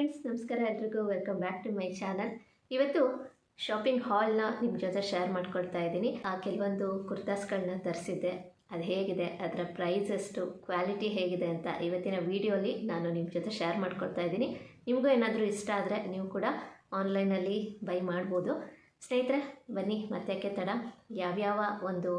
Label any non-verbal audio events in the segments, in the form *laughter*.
Friends ನಮಸ್ಕಾರ ಎಲ್ರಿಗೂ. Welcome back to my channel ಇವತ್ತು ಶಾಪಿಂಗ್ ಹಾಲ್ನ ನಿಮ್ಮ ಜೊತೆ ಶೇರ್ ಮಾಡ್ಕೊಳ್ತಾ ಇದ್ದೀನಿ. ಆ ಕೆಲವೊಂದು ಕುರ್ತಾಸ್ಗಳನ್ನ ತರಿಸಿದ್ದೆ. ಅದು ಹೇಗಿದೆ? ಅದರ ಪ್ರೈಸ್ ಎಷ್ಟು ಕ್ವಾಲಿಟಿ ಹೇಗಿದೆ ಅಂತ ಇವತ್ತಿನ ವಿಡಿಯೋಲಿ ನಾನು ನಿಮ್ಮ ಜೊತೆ ಶೇರ್ ಮಾಡ್ಕೊಳ್ತಾ ಇದ್ದೀನಿ. ನಿಮಗೂ ಏನಾದರೂ ಇಷ್ಟ ಆದರೆ ನೀವು ಕೂಡ ಆನ್ಲೈನಲ್ಲಿ ಬೈ ಮಾಡ್ಬೋದು. ಸ್ನೇಹಿತರೆ, ಬನ್ನಿ, ಮತ್ತೆ ತಡ? ಯಾವ್ಯಾವ ಒಂದು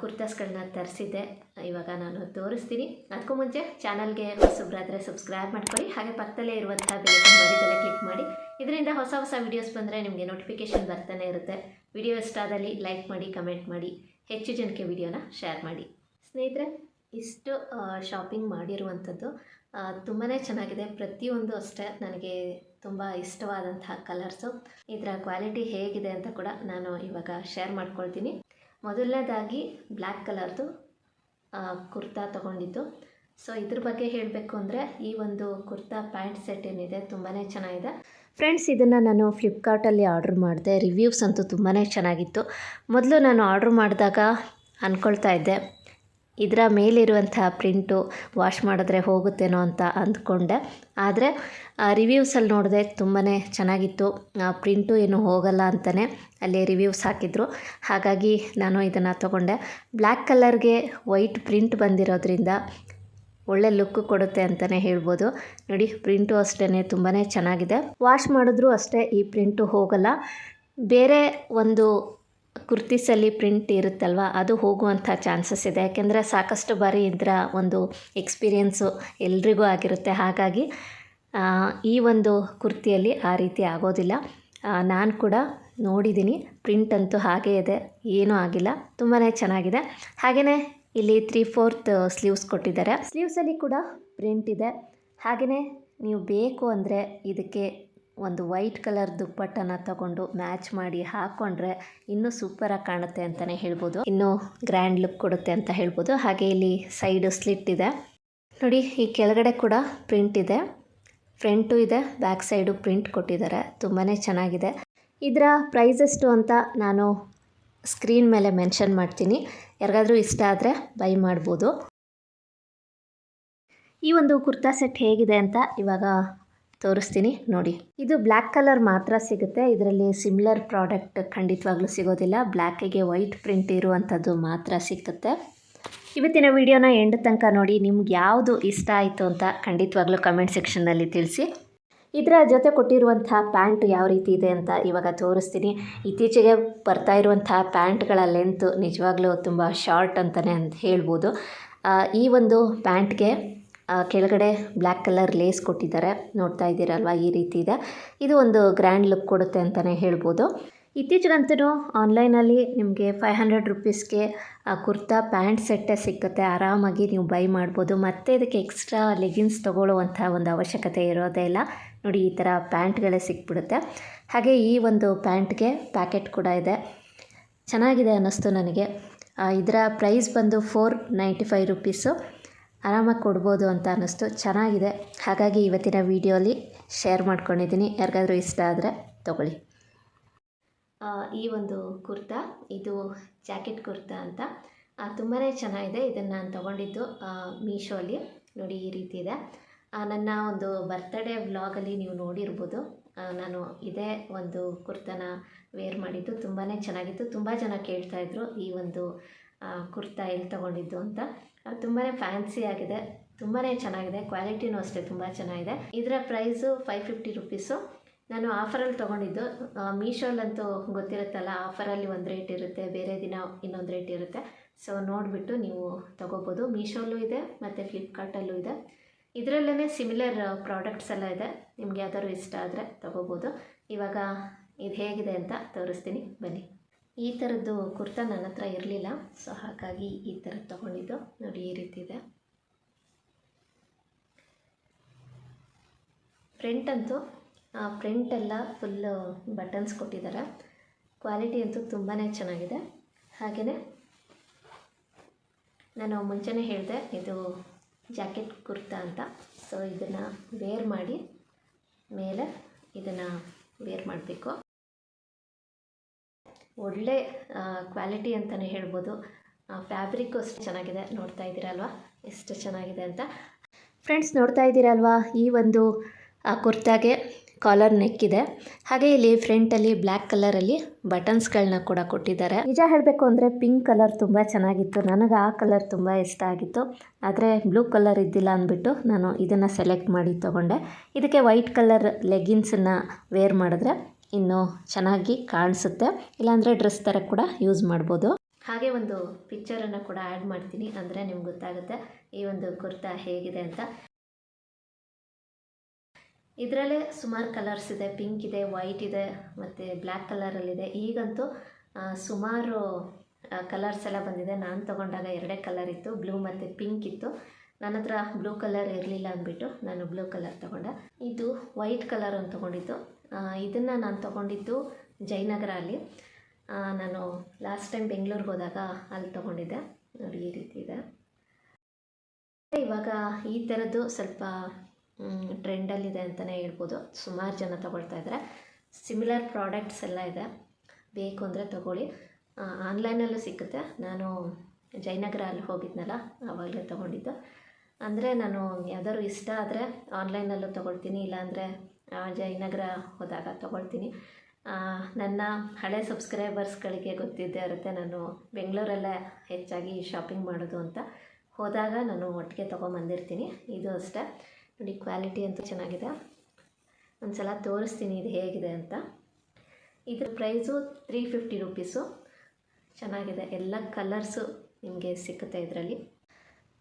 ಕುರ್ತಾಸ್ಗಳನ್ನ ತರಿಸಿದ್ದೆ. ಇವಾಗ ನಾನು ತೋರಿಸ್ತೀನಿ. ಅದಕ್ಕೂ ಮುಂಚೆ ಚಾನಲ್ಗೆ ಹೊಸಬ್ರಾದರೆ ಸಬ್ಸ್ಕ್ರೈಬ್ ಮಾಡ್ಕೊಳ್ಳಿ. ಹಾಗೆ ಪಕ್ಕದಲ್ಲೇ ಇರುವಂಥ ಬೆಲೆಕನ್ ಬರೀದಲ್ಲೇ ಕ್ಲಿಕ್ ಮಾಡಿ. ಇದರಿಂದ ಹೊಸ ಹೊಸ ವೀಡಿಯೋಸ್ ಬಂದರೆ ನಿಮಗೆ ನೋಟಿಫಿಕೇಷನ್ ಬರ್ತಾನೆ ಇರುತ್ತೆ. ವಿಡಿಯೋ ಇಷ್ಟ ಆದಲ್ಲಿ ಲೈಕ್ ಮಾಡಿ ಕಮೆಂಟ್ ಮಾಡಿ, ಹೆಚ್ಚು ಜನಕ್ಕೆ ವಿಡಿಯೋನ ಶೇರ್ ಮಾಡಿ. ಸ್ನೇಹಿತರೆ, ಇಷ್ಟು ಶಾಪಿಂಗ್ ಮಾಡಿರುವಂಥದ್ದು ತುಂಬಾ ಚೆನ್ನಾಗಿದೆ. ಪ್ರತಿಯೊಂದು ಅಷ್ಟೇ ನನಗೆ ತುಂಬ ಇಷ್ಟವಾದಂತಹ ಕಲರ್ಸು ಇದರ ಕ್ವಾಲಿಟಿ ಹೇಗಿದೆ ಅಂತ ಕೂಡ ನಾನು ಇವಾಗ ಶೇರ್ ಮಾಡ್ಕೊಳ್ತೀನಿ. ಮೊದಲನೇದಾಗಿ ಬ್ಲ್ಯಾಕ್ ಕಲರ್ದು ಕುರ್ತಾ ತೊಗೊಂಡಿದ್ದು. ಸೊ, ಇದ್ರ ಬಗ್ಗೆ ಹೇಳಬೇಕು ಅಂದರೆ, ಈ ಒಂದು ಕುರ್ತಾ ಪ್ಯಾಂಟ್ ಸೆಟ್ ಏನಿದೆ ತುಂಬಾ ಚೆನ್ನಾಗಿದೆ. ಫ್ರೆಂಡ್ಸ್, ಇದನ್ನು ನಾನು ಫ್ಲಿಪ್ಕಾರ್ಟಲ್ಲಿ ಆರ್ಡ್ರ್ ಮಾಡಿದೆ. ರಿವ್ಯೂಸ್ ಅಂತೂ ತುಂಬಾ ಚೆನ್ನಾಗಿತ್ತು. ಮೊದಲು ನಾನು ಆರ್ಡ್ರ್ ಮಾಡಿದಾಗ ಅಂದ್ಕೊಳ್ತಾ ಇದ್ದೆ ಇದರ ಮೇಲಿರುವಂಥ ಪ್ರಿಂಟು ವಾಶ್ ಮಾಡಿದ್ರೆ ಹೋಗುತ್ತೇನೋ ಅಂತ ಅಂದ್ಕೊಂಡೆ. ಆದರೆ ರಿವ್ಯೂಸಲ್ಲಿ ನೋಡಿದೆ ತುಂಬಾ ಚೆನ್ನಾಗಿತ್ತು. ಪ್ರಿಂಟು ಏನು ಹೋಗಲ್ಲ ಅಂತಲೇ ಅಲ್ಲಿ ರಿವ್ಯೂಸ್ ಹಾಕಿದರು. ಹಾಗಾಗಿ ನಾನು ಇದನ್ನು ತಗೊಂಡೆ. ಬ್ಲ್ಯಾಕ್ ಕಲರ್ಗೆ ವೈಟ್ ಪ್ರಿಂಟ್ ಬಂದಿರೋದ್ರಿಂದ ಒಳ್ಳೆ ಲುಕ್ ಕೊಡುತ್ತೆ ಅಂತಲೇ ಹೇಳ್ಬೋದು. ನೋಡಿ, ಪ್ರಿಂಟು ಅಷ್ಟೇ ತುಂಬಾ ಚೆನ್ನಾಗಿದೆ. ವಾಶ್ ಮಾಡಿದ್ರೂ ಅಷ್ಟೇ ಈ ಪ್ರಿಂಟು ಹೋಗಲ್ಲ. ಬೇರೆ ಒಂದು ಕುರ್ತೀಸಲ್ಲಿ ಪ್ರಿಂಟ್ ಇರುತ್ತಲ್ವ? ಅದು ಹೋಗುವಂಥ ಚಾನ್ಸಸ್ ಇದೆ. ಯಾಕೆಂದರೆ ಸಾಕಷ್ಟು ಬಾರಿ ಇದರ ಒಂದು ಎಕ್ಸ್ಪೀರಿಯೆನ್ಸು ಎಲ್ರಿಗೂ ಆಗಿರುತ್ತೆ. ಹಾಗಾಗಿ ಈ ಒಂದು ಕುರ್ತಿಯಲ್ಲಿ ಆ ರೀತಿ ಆಗೋದಿಲ್ಲ. ನಾನು ಕೂಡ ನೋಡಿದ್ದೀನಿ ಪ್ರಿಂಟ್ ಅಂತೂ ಹಾಗೇ ಇದೆ. ಏನೂ ಆಗಿಲ್ಲ. ತುಂಬಾ ಚೆನ್ನಾಗಿದೆ. ಹಾಗೆಯೇ ಇಲ್ಲಿ ತ್ರೀ ಫೋರ್ತ್ ಸ್ಲೀವ್ಸ್ ಕೊಟ್ಟಿದ್ದಾರೆ. ಸ್ಲೀವ್ಸಲ್ಲಿ ಕೂಡ ಪ್ರಿಂಟ್ ಇದೆ. ಹಾಗೆಯೇ ನೀವು ಬೇಕು ಅಂದರೆ ಇದಕ್ಕೆ ಒಂದು ವೈಟ್ ಕಲರ್ ದುಪ್ಪಟ್ಟನ ತಗೊಂಡು ಮ್ಯಾಚ್ ಮಾಡಿ ಹಾಕ್ಕೊಂಡ್ರೆ ಇನ್ನೂ ಸೂಪರಾಗಿ ಕಾಣುತ್ತೆ ಅಂತಲೇ ಹೇಳ್ಬೋದು. ಇನ್ನೂ ಗ್ರ್ಯಾಂಡ್ ಲುಕ್ ಕೊಡುತ್ತೆ ಅಂತ ಹೇಳ್ಬೋದು. ಹಾಗೆ ಇಲ್ಲಿ ಸೈಡು ಸ್ಲಿಟ್ ಇದೆ. ನೋಡಿ, ಈ ಕೆಳಗಡೆ ಕೂಡ ಪ್ರಿಂಟ್ ಇದೆ. ಫ್ರಂಟು ಇದೆ, ಬ್ಯಾಕ್ ಸೈಡು ಪ್ರಿಂಟ್ ಕೊಟ್ಟಿದ್ದಾರೆ. ತುಂಬಾ ಚೆನ್ನಾಗಿದೆ. ಇದರ ಪ್ರೈಸ್ ಎಷ್ಟು ಅಂತ ನಾನು ಸ್ಕ್ರೀನ್ ಮೇಲೆ ಮೆನ್ಷನ್ ಮಾಡ್ತೀನಿ. ಯಾರಿಗಾದರೂ ಇಷ್ಟ ಆದರೆ ಬೈ ಮಾಡ್ಬೋದು. ಈ ಒಂದು ಕುರ್ತಾ ಸೆಟ್ ಹೇಗಿದೆ ಅಂತ ಇವಾಗ ತೋರಿಸ್ತೀನಿ, ನೋಡಿ. ಇದು ಬ್ಲ್ಯಾಕ್ ಕಲರ್ ಮಾತ್ರ ಸಿಗುತ್ತೆ. ಇದರಲ್ಲಿ ಸಿಮಿಲರ್ ಪ್ರಾಡಕ್ಟ್ ಖಂಡಿತವಾಗ್ಲೂ ಸಿಗೋದಿಲ್ಲ. ಬ್ಲ್ಯಾಕಿಗೆ ವೈಟ್ ಪ್ರಿಂಟ್ ಇರುವಂಥದ್ದು ಮಾತ್ರ ಸಿಕ್ಕುತ್ತೆ ಇವತ್ತಿನ ವಿಡಿಯೋನ ಎಂಡ್ ತನಕ ನೋಡಿ. ನಿಮ್ಗೆ ಯಾವುದು ಇಷ್ಟ ಆಯಿತು ಅಂತ ಖಂಡಿತವಾಗ್ಲೂ ಕಮೆಂಟ್ ಸೆಕ್ಷನ್ನಲ್ಲಿ ತಿಳಿಸಿ. ಇದರ ಜೊತೆ ಕೊಟ್ಟಿರುವಂಥ ಪ್ಯಾಂಟ್ ಯಾವ ರೀತಿ ಇದೆ ಅಂತ ಇವಾಗ ತೋರಿಸ್ತೀನಿ. ಇತ್ತೀಚೆಗೆ ಬರ್ತಾ ಇರುವಂಥ ಪ್ಯಾಂಟ್ಗಳ ಲೆಂತ್ ನಿಜವಾಗ್ಲೂ ತುಂಬ ಶಾರ್ಟ್ ಅಂತಲೇ ಅಂತ ಹೇಳ್ಬೋದು ಈ ಒಂದು ಪ್ಯಾಂಟ್ಗೆ ಕೆಳಗಡೆ ಬ್ಲ್ಯಾಕ್ ಕಲರ್ ಲೇಸ್ ಕೊಟ್ಟಿದ್ದಾರೆ. ನೋಡ್ತಾ ಇದ್ದೀರಲ್ವ? ಈ ರೀತಿ ಇದೆ. ಇದು ಒಂದು ಗ್ರ್ಯಾಂಡ್ ಲುಕ್ ಕೊಡುತ್ತೆ ಅಂತಲೇ ಹೇಳ್ಬೋದು. ಇತ್ತೀಚೆಗಂತೂ ಆನ್ಲೈನಲ್ಲಿ ನಿಮಗೆ ಫೈವ್ ಹಂಡ್ರೆಡ್ ರುಪೀಸ್ಗೆ ಕುರ್ತಾ ಪ್ಯಾಂಟ್ ಸೆಟ್ಟೇ ಸಿಕ್ಕುತ್ತೆ. ಆರಾಮಾಗಿ ನೀವು ಬೈ ಮಾಡ್ಬೋದು. ಮತ್ತೆ ಇದಕ್ಕೆ ಎಕ್ಸ್ಟ್ರಾ ಲೆಗಿನ್ಸ್ ತೊಗೊಳ್ಳುವಂಥ ಒಂದು ಅವಶ್ಯಕತೆ ಇರೋದೇ ಇಲ್ಲ. ನೋಡಿ, ಈ ಥರ ಪ್ಯಾಂಟ್ಗಳೇ ಸಿಕ್ಬಿಡುತ್ತೆ. ಹಾಗೆ ಈ ಒಂದು ಪ್ಯಾಂಟ್ಗೆ ಪ್ಯಾಕೆಟ್ ಕೂಡ ಇದೆ. ಚೆನ್ನಾಗಿದೆ ಅನ್ನಿಸ್ತು ನನಗೆ. ಇದರ ಪ್ರೈಸ್ ಬಂದು ಫೋರ್ ನೈಂಟಿ ಫೈವ್ ರುಪೀಸು. ಆರಾಮಾಗಿ ಕೊಡ್ಬೋದು ಅಂತ ಅನ್ನಿಸ್ತು. ಚೆನ್ನಾಗಿದೆ. ಹಾಗಾಗಿ ಇವತ್ತಿನ ವೀಡಿಯೋಲಿ ಶೇರ್ ಮಾಡ್ಕೊಂಡಿದ್ದೀನಿ. ಯಾರಿಗಾದ್ರೂ ಇಷ್ಟ ಆದರೆ ತೊಗೊಳ್ಳಿ. ಈ ಒಂದು ಕುರ್ತಾ, ಇದು ಜಾಕೆಟ್ ಕುರ್ತಾ ಅಂತ. ತುಂಬಾ ಚೆನ್ನಾಗಿದೆ. ಇದನ್ನು ನಾನು ತೊಗೊಂಡಿದ್ದು ಮೀಶೋಲಿ. ನೋಡಿ, ಈ ರೀತಿ ಇದೆ. ನನ್ನ ಒಂದು ಬರ್ತ್ಡೇ ವ್ಲಾಗಲ್ಲಿ ನೀವು ನೋಡಿರ್ಬೋದು. ನಾನು ಇದೇ ಒಂದು ಕುರ್ತಾನ ವೇರ್ ಮಾಡಿದ್ದು. ತುಂಬಾ ಚೆನ್ನಾಗಿತ್ತು. ತುಂಬ ಜನ ಕೇಳ್ತಾಯಿದ್ರು ಈ ಒಂದು ಕುರ್ತಾ ಎಲ್ಲಿ ತೊಗೊಂಡಿದ್ದು ಅಂತ. ತುಂಬಾ ಫ್ಯಾನ್ಸಿ ಆಗಿದೆ. ತುಂಬಾ ಚೆನ್ನಾಗಿದೆ. ಕ್ವಾಲಿಟಿನೂ ಅಷ್ಟೇ ತುಂಬ ಚೆನ್ನಾಗಿದೆ. ಇದರ ಪ್ರೈಸು ಫೈವ್ ಫಿಫ್ಟಿ ರುಪೀಸು ನಾನು ಆಫರಲ್ಲಿ ತೊಗೊಂಡಿದ್ದು. ಮೀಶೋಲಂತೂ ಗೊತ್ತಿರುತ್ತಲ್ಲ ಆಫರಲ್ಲಿ ಒಂದು ರೇಟ್ ಇರುತ್ತೆ, ಬೇರೆ ದಿನ ಇನ್ನೊಂದು ರೇಟ್ ಇರುತ್ತೆ. ಸೊ ನೋಡಿಬಿಟ್ಟು ನೀವು ತೊಗೋಬೋದು. ಮೀಶೋಲ್ಲೂ ಇದೆ, ಮತ್ತು ಫ್ಲಿಪ್ಕಾರ್ಟಲ್ಲೂ ಇದೆ. ಇದರಲ್ಲೇ ಸಿಮಿಲರ್ ಪ್ರಾಡಕ್ಟ್ಸ್ ಎಲ್ಲ ಇದೆ. ನಿಮ್ಗೆ ಯಾವ್ದಾದ್ರು ಇಷ್ಟ ಆದರೆ ತೊಗೋಬೋದು. ಇವಾಗ ಇದು ಹೇಗಿದೆ ಅಂತ ತೋರಿಸ್ತೀನಿ. ಬನ್ನಿ. ಈ ಥರದ್ದು ಕುರ್ತಾ ನನ್ನ ಹತ್ರ ಇರಲಿಲ್ಲ ಸೊ ಹಾಗಾಗಿ ಈ ಥರದ್ದು ತೊಗೊಂಡಿದ್ದು ನೋಡಿ ಈ ರೀತಿ ಇದೆ. ಫ್ರಂಟ್ ಅಂತೂ ಫ್ರಂಟ್ ಎಲ್ಲ ಫುಲ್ಲು ಬಟನ್ಸ್ ಕೊಟ್ಟಿದ್ದಾರೆ. ಕ್ವಾಲಿಟಿ ಅಂತೂ ತುಂಬಾ ಚೆನ್ನಾಗಿದೆ. ಹಾಗೆಯೇ ನಾನು ಮುಂಚೆನೇ ಹೇಳಿದೆ, ಇದು ಜಾಕೆಟ್ ಕುರ್ತಾ ಅಂತ. ಸೊ ಇದನ್ನು ವೇರ್ ಮಾಡಿ, ಮೇಲೆ ಇದನ್ನು ವೇರ್ ಮಾಡಬೇಕು. ಒಳ್ಳೆ ಕ್ವಾಲಿಟಿ ಅಂತಲೇ ಹೇಳ್ಬೋದು. ಫ್ಯಾಬ್ರಿಕ್ಕು ಅಷ್ಟು ಚೆನ್ನಾಗಿದೆ. ನೋಡ್ತಾ ಇದ್ದೀರಲ್ವಾ? ಎಷ್ಟು ಚೆನ್ನಾಗಿದೆ ಅಂತ. ಫ್ರೆಂಡ್ಸ್ ನೋಡ್ತಾ ಇದ್ದೀರಲ್ವಾ? ಈ ಒಂದು ಕುರ್ತಾಗೆ ಕಾಲರ್ ನೆಕ್ ಇದೆ. ಹಾಗೆ ಇಲ್ಲಿ ಫ್ರಂಟಲ್ಲಿ ಬ್ಲ್ಯಾಕ್ ಕಲರಲ್ಲಿ ಬಟನ್ಸ್ಗಳನ್ನ ಕೂಡ ಕೊಟ್ಟಿದ್ದಾರೆ. ನಿಜ ಹೇಳಬೇಕು ಅಂದರೆ ಪಿಂಕ್ ಕಲರ್ ತುಂಬ ಚೆನ್ನಾಗಿತ್ತು. ನನಗೆ ಆ ಕಲರ್ ತುಂಬ ಇಷ್ಟ ಆಗಿತ್ತು. ಆದರೆ ಬ್ಲೂ ಕಲರ್ ಇದ್ದಿಲ್ಲ ಅಂದ್ಬಿಟ್ಟು ನಾನು ಇದನ್ನು ಸೆಲೆಕ್ಟ್ ಮಾಡಿ ತೊಗೊಂಡೆ. ಇದಕ್ಕೆ ವೈಟ್ ಕಲರ್ ಲೆಗಿನ್ಸನ್ನು ವೇರ್ ಮಾಡಿದ್ರೆ ಇನ್ನೂ ಚೆನ್ನಾಗಿ ಕಾಣಿಸುತ್ತೆ. ಇಲ್ಲಾಂದರೆ ಡ್ರೆಸ್ ಥರ ಕೂಡ ಯೂಸ್ ಮಾಡ್ಬೋದು. ಹಾಗೆ ಒಂದು ಪಿಕ್ಚರನ್ನು ಕೂಡ ಆ್ಯಡ್ ಮಾಡ್ತೀನಿ. ಅಂದರೆ ನಿಮ್ಗೆ ಗೊತ್ತಾಗುತ್ತೆ ಈ ಒಂದು ಕುರ್ತಾ ಹೇಗಿದೆ ಅಂತ. ಇದರಲ್ಲೇ ಸುಮಾರು ಕಲರ್ಸ್ ಇದೆ. ಪಿಂಕ್ ಇದೆ ವೈಟ್ ಇದೆ, ಮತ್ತು ಬ್ಲ್ಯಾಕ್ ಕಲರಲ್ಲಿದೆ ಈಗಂತೂ ಸುಮಾರು ಕಲರ್ಸ್ ಎಲ್ಲ ಬಂದಿದೆ. ನಾನು ತೊಗೊಂಡಾಗ ಎರಡೇ ಕಲರ್ ಇತ್ತು. ಬ್ಲೂ ಮತ್ತು ಪಿಂಕ್ ಇತ್ತು. ನನ್ನ ಹತ್ರ ಬ್ಲೂ ಕಲರ್ ಇರಲಿಲ್ಲ ಅಂದ್ಬಿಟ್ಟು ನಾನು ಬ್ಲೂ ಕಲರ್ ತೊಗೊಂಡೆ. ಇದು ವೈಟ್ ಕಲರ್ ಅಂತ ತೊಗೊಂಡಿದ್ದು. ಇದನ್ನು ನಾನು ತಗೊಂಡಿದ್ದು ಜಯನಗರ ಅಲ್ಲಿ ನಾನು ಲಾಸ್ಟ್ ಟೈಮ್ ಬೆಂಗಳೂರಿಗೆ ಹೋದಾಗ ಅಲ್ಲಿ ತೊಗೊಂಡಿದ್ದೆ. ನೋಡಿ ಈ ರೀತಿ ಇದೆ. ಇವಾಗ ಈ ಥರದ್ದು ಸ್ವಲ್ಪ ಟ್ರೆಂಡಲ್ಲಿದೆ ಅಂತಲೇ ಹೇಳ್ಬೋದು. ಸುಮಾರು ಜನ ತಗೊಳ್ತಾ ಇದ್ದಾರೆ ಸಿಮಿಲರ್ ಪ್ರಾಡಕ್ಟ್ಸ್ ಎಲ್ಲ ಇದೆ. ಬೇಕು ಅಂದರೆ ತೊಗೊಳ್ಳಿ. ಆನ್ಲೈನಲ್ಲೂ ಸಿಕ್ಕುತ್ತೆ. ನಾನು ಜಯನಗರ ಅಲ್ಲಿ ಹೋಗಿದ್ನಲ್ಲ ಆವಾಗಲೇ ತೊಗೊಂಡಿದ್ದು. ಅಂದರೆ ನಾನು ಯಾವ್ದಾದ್ರು ಇಷ್ಟ ಆದರೆ ಆನ್ಲೈನಲ್ಲೂ ತೊಗೊಳ್ತೀನಿ, ಇಲ್ಲಾಂದರೆ ಜಯನಗರ ಹೋದಾಗ ತೊಗೊಳ್ತೀನಿ. ನನ್ನ ಹಳೆ ಸಬ್ಸ್ಕ್ರೈಬರ್ಸ್ಗಳಿಗೆ ಗೊತ್ತಿದ್ದೇ ಇರುತ್ತೆ, ನಾನು ಬೆಂಗಳೂರಲ್ಲೇ ಹೆಚ್ಚಾಗಿ ಶಾಪಿಂಗ್ ಮಾಡೋದು ಅಂತ. ಹೋದಾಗ ನಾನು ಒಟ್ಟಿಗೆ ತೊಗೊಂಬಂದಿರ್ತೀನಿ. ಇದು ಅಷ್ಟೇ. ನೋಡಿ ಕ್ವಾಲಿಟಿ ಅಂತೂ ಚೆನ್ನಾಗಿದೆ. ಒಂದು ಸಲ ತೋರಿಸ್ತೀನಿ ಇದು ಹೇಗಿದೆ ಅಂತ. ಇದ್ರ ಪ್ರೈಸು ತ್ರೀ ಫಿಫ್ಟಿ ರುಪೀಸು ಚೆನ್ನಾಗಿದೆ. ಎಲ್ಲ ಕಲರ್ಸು ನಿಮಗೆ ಸಿಕ್ಕುತ್ತೆ ಇದರಲ್ಲಿ.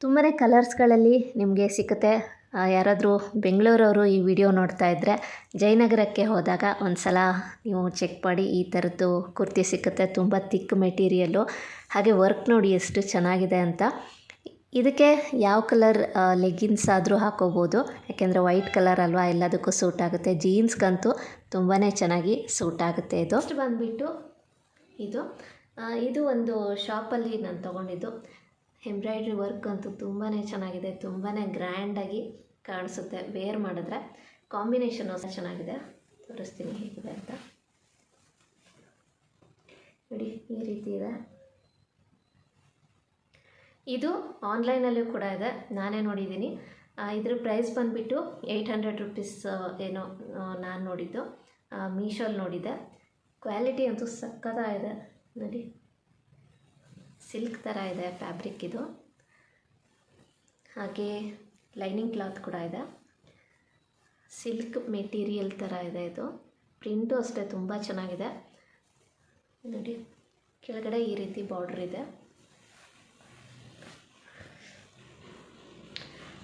ತುಂಬಾ ಕಲರ್ಸ್ಗಳಲ್ಲಿ ನಿಮಗೆ ಸಿಕ್ಕುತ್ತೆ. ಯಾರಾದರೂ ಬೆಂಗಳೂರವರು ಈ ವಿಡಿಯೋ ನೋಡ್ತಾ ಇದ್ದರೆ ಜಯನಗರಕ್ಕೆ ಹೋದಾಗ ಒಂದು ಸಲ ನೀವು ಚೆಕ್ ಮಾಡಿ. ಈ ಥರದ್ದು ಕುರ್ತಿ ಸಿಕ್ಕುತ್ತೆ, ತುಂಬ ತಿಕ್ ಮೆಟೀರಿಯಲ್ಲು ಹಾಗೆ ವರ್ಕ್ ನೋಡಿ ಎಷ್ಟು ಚೆನ್ನಾಗಿದೆ ಅಂತ. ಇದಕ್ಕೆ ಯಾವ ಕಲರ್ ಲೆಗ್ಗಿನ್ಸ್ ಆದರೂ ಹಾಕೋಬೋದು. ಯಾಕೆಂದರೆ ವೈಟ್ ಕಲರ್ ಅಲ್ವಾ, ಎಲ್ಲದಕ್ಕೂ ಸೂಟ್ ಆಗುತ್ತೆ. ಜೀನ್ಸ್ಗಂತೂ ತುಂಬಾ ಚೆನ್ನಾಗಿ ಸೂಟ್ ಆಗುತ್ತೆ ಇದು. ಬಂದುಬಿಟ್ಟು ಇದು. ಇದು ಒಂದು ಶಾಪಲ್ಲಿ ನಾನು ತೊಗೊಂಡಿದ್ದು. ಎಂಬ್ರಾಯ್ಡ್ರಿ ವರ್ಕ್ ಅಂತೂ ತುಂಬಾ ಚೆನ್ನಾಗಿದೆ ತುಂಬಾ ಗ್ರ್ಯಾಂಡಾಗಿ ಕಾಣಿಸುತ್ತೆ. ವೇರ್ ಮಾಡಿದ್ರೆ ಕಾಂಬಿನೇಷನ್ ಸಹ ಚೆನ್ನಾಗಿದೆ. ತೋರಿಸ್ತೀನಿ ಹೇಗಿದೆ ಅಂತ. ನೋಡಿ, ಈ ರೀತಿ ಇದೆ. ಇದು ಆನ್ಲೈನಲ್ಲೂ ಕೂಡ ಇದೆ. ನಾನೇ ನೋಡಿದ್ದೀನಿ. ಇದ್ರ ಪ್ರೈಸ್ ಬಂದುಬಿಟ್ಟು ಏಯ್ಟ್ ಹಂಡ್ರೆಡ್ ರುಪೀಸ್ ಏನೋ ನಾನು ನೋಡಿದ್ದು. ಮೀಶೋಲ್ಲಿ ನೋಡಿದ್ದೆ. ಕ್ವಾಲಿಟಿ ಅಂತೂ ಸಕ್ಕತ್ತಾಗಿದೆ ನೋಡಿ. ಸಿಲ್ಕ್ ಥರ ಇದೆ ಫ್ಯಾಬ್ರಿಕ್ ಇದು. ಹಾಗೆ ಲೈನಿಂಗ್ ಕ್ಲಾತ್ ಕೂಡ ಇದೆ. ಸಿಲ್ಕ್ ಮೆಟೀರಿಯಲ್ ಥರ ಇದೆ ಇದು. ಪ್ರಿಂಟು ಅಷ್ಟೇ ತುಂಬ ಚೆನ್ನಾಗಿದೆ. ನೋಡಿ, ಕೆಳಗಡೆ ಈ ರೀತಿ ಬಾರ್ಡ್ರ್ ಇದೆ.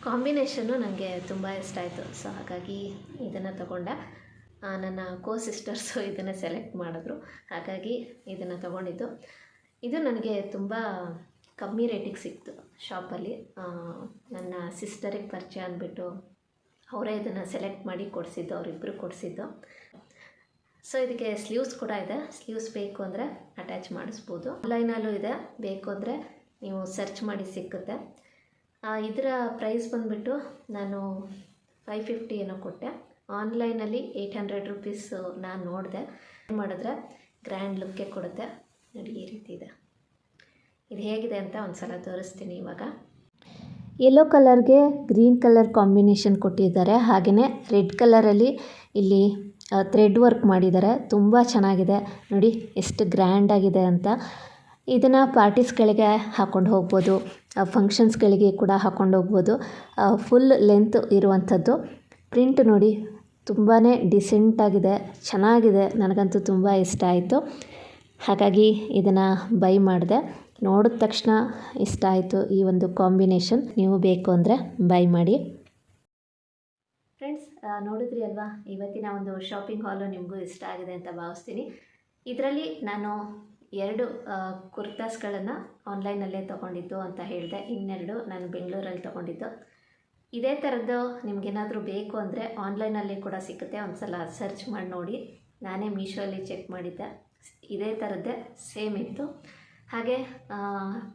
ಕಾಂಬಿನೇಷನ್ನು ನನಗೆ ತುಂಬ ಇಷ್ಟ ಆಯಿತು. ಸೊ, ಹಾಗಾಗಿ ಇದನ್ನು ತಗೊಂಡೆ. ನನ್ನ ಕೋ ಸಿಸ್ಟರ್ಸು *laughs* ಇದನ್ನು ಸೆಲೆಕ್ಟ್ ಮಾಡಿದ್ರು. ಹಾಗಾಗಿ ಇದನ್ನು ತಗೊಂಡಿದ್ದು. ಇದು ನನಗೆ ತುಂಬ ಕಮ್ಮಿ ರೇಟಿಗೆ ಸಿಕ್ತು ಶಾಪಲ್ಲಿ. ನನ್ನ ಸಿಸ್ಟರಿಗೆ ಪರಿಚಯ ಅಂದ್ಬಿಟ್ಟು ಅವರೇ ಇದನ್ನು ಸೆಲೆಕ್ಟ್ ಮಾಡಿ ಕೊಡಿಸಿದ್ದು ಅವರಿಬ್ಬರು ಕೊಡಿಸಿದ್ದು. ಸೊ ಇದಕ್ಕೆ ಸ್ಲೀವ್ಸ್ ಕೂಡ ಇದೆ. ಸ್ಲೀವ್ಸ್ ಬೇಕು ಅಂದರೆ ಅಟ್ಯಾಚ್ ಮಾಡಿಸ್ಬೋದು. ಆನ್ಲೈನಲ್ಲೂ ಇದೆ. ಬೇಕು ಅಂದರೆ ನೀವು ಸರ್ಚ್ ಮಾಡಿ ಸಿಕ್ಕುತ್ತೆ. ಇದರ ಪ್ರೈಸ್ ಬಂದುಬಿಟ್ಟು ನಾನು ಫೈವ್ ಫಿಫ್ಟಿ ಏನೋ ಕೊಟ್ಟೆ. ಆನ್ಲೈನಲ್ಲಿ ಏಯ್ಟ್ ಹಂಡ್ರೆಡ್ ರುಪೀಸು ನಾನು ನೋಡಿದೆ. ಮಾಡಿದ್ರೆ ಗ್ರ್ಯಾಂಡ್ ಲುಕ್ಕೇ ಕೊಡುತ್ತೆ. ನೋಡಿ ಈ ರೀತಿ ಇದೆ. ಇದು ಹೇಗಿದೆ ಅಂತ ಒಂದು ಸಲ ತೋರಿಸ್ತೀನಿ ಇವಾಗ. ಯೆಲ್ಲೋ ಕಲರ್ಗೆ ಗ್ರೀನ್ ಕಲರ್ ಕಾಂಬಿನೇಷನ್ ಕೊಟ್ಟಿದ್ದಾರೆ. ಹಾಗೆಯೇ ರೆಡ್ ಕಲರಲ್ಲಿ ಇಲ್ಲಿ ಥ್ರೆಡ್ ವರ್ಕ್ ಮಾಡಿದ್ದಾರೆ. ತುಂಬ ಚೆನ್ನಾಗಿದೆ. ನೋಡಿ ಎಷ್ಟು ಗ್ರ್ಯಾಂಡಾಗಿದೆ ಅಂತ. ಇದನ್ನು ಪಾರ್ಟೀಸ್ಗಳಿಗೆ ಹಾಕ್ಕೊಂಡು ಹೋಗ್ಬೋದು ಫಂಕ್ಷನ್ಸ್ಗಳಿಗೆ ಕೂಡ ಹಾಕ್ಕೊಂಡು ಹೋಗ್ಬೋದು. ಫುಲ್ ಲೆಂತ್ ಇರುವಂಥದ್ದು. ಪ್ರಿಂಟ್ ನೋಡಿ ತುಂಬಾ ಡಿಸೆಂಟಾಗಿದೆ ಚೆನ್ನಾಗಿದೆ. ನನಗಂತೂ ತುಂಬ ಇಷ್ಟ ಆಯಿತು. ಹಾಗಾಗಿ ಇದನ್ನು ಬೈ ಮಾಡಿದೆ. ನೋಡಿದ ತಕ್ಷಣ ಇಷ್ಟ ಆಯಿತು ಈ ಒಂದು ಕಾಂಬಿನೇಷನ್. ನೀವು ಬೇಕು ಅಂದರೆ ಬೈ ಮಾಡಿ. ಫ್ರೆಂಡ್ಸ್ ನೋಡಿದ್ರಿ ಅಲ್ವಾ? ಇವತ್ತಿನ ಒಂದು ಶಾಪಿಂಗ್ ಹಾಲು ನಿಮಗೂ ಇಷ್ಟ ಆಗಿದೆ ಅಂತ ಭಾವಿಸ್ತೀನಿ. ಇದರಲ್ಲಿ ನಾನು ಎರಡು ಕುರ್ತಾಸ್ಗಳನ್ನು ಆನ್ಲೈನಲ್ಲೇ ತೊಗೊಂಡಿದ್ದು ಅಂತ ಹೇಳಿದೆ. ಇನ್ನೆರಡು ನಾನು ಬೆಂಗಳೂರಲ್ಲಿ ತೊಗೊಂಡಿದ್ದು. ಇದೇ ಥರದ್ದು ನಿಮಗೇನಾದರೂ ಬೇಕು ಅಂದರೆ ಆನ್ಲೈನಲ್ಲಿ ಕೂಡ ಸಿಗುತ್ತೆ ಒಂದು ಸಲ ಸರ್ಚ್ ಮಾಡಿ ನೋಡಿ. ನಾನೇ ಮೀಶೋಲ್ಲಿ ಚೆಕ್ ಮಾಡಿದ್ದೆ. ಇದೇ ಥರದ್ದೇ ಸೇಮ್ ಇತ್ತು. ಹಾಗೆ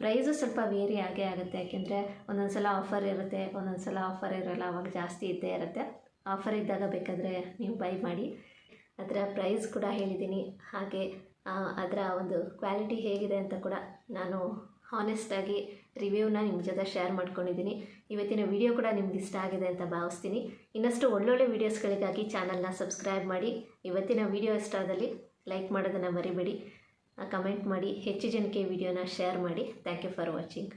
ಪ್ರೈಸು ಸ್ವಲ್ಪ ವೇರಿ ಆಗೇ ಆಗುತ್ತೆ. ಯಾಕೆಂದರೆ ಒಂದೊಂದು ಸಲ ಆಫರ್ ಇರುತ್ತೆ ಒಂದೊಂದು ಸಲ ಆಫರ್ ಇರೋಲ್ಲ, ಅವಾಗ ಜಾಸ್ತಿ ಇದ್ದೇ ಇರುತ್ತೆ. ಆಫರ್ ಇದ್ದಾಗ ಬೇಕಾದರೆ ನೀವು ಬೈ ಮಾಡಿ. ಅದರ ಪ್ರೈಸ್ ಕೂಡ ಹೇಳಿದ್ದೀನಿ. ಹಾಗೆ ಅದರ ಒಂದು ಕ್ವಾಲಿಟಿ ಹೇಗಿದೆ ಅಂತ ಕೂಡ ನಾನು ಹಾನೆಸ್ಟಾಗಿ ರಿವ್ಯೂನ ನಿಮ್ಮ ಜೊತೆ ಶೇರ್ ಮಾಡ್ಕೊಂಡಿದ್ದೀನಿ. ಇವತ್ತಿನ ವಿಡಿಯೋ ಕೂಡ ನಿಮ್ಗೆ ಇಷ್ಟ ಆಗಿದೆ ಅಂತ ಭಾವಿಸ್ತೀನಿ. ಇನ್ನಷ್ಟು ಒಳ್ಳೊಳ್ಳೆ ವೀಡಿಯೋಸ್ಗಳಿಗಾಗಿ ಚಾನಲ್ನ ಸಬ್ಸ್ಕ್ರೈಬ್ ಮಾಡಿ. ಇವತ್ತಿನ ವಿಡಿಯೋ ಇಷ್ಟ ಆದಲ್ಲಿ ಲೈಕ್ ಮಾಡೋದನ್ನು ಮರಿಬೇಡಿ. ಕಮೆಂಟ್ ಮಾಡಿ ಹೆಚ್ಚು ಜನಕ್ಕೆ ವಿಡಿಯೋನ ಶೇರ್ ಮಾಡಿ. Thank you for watching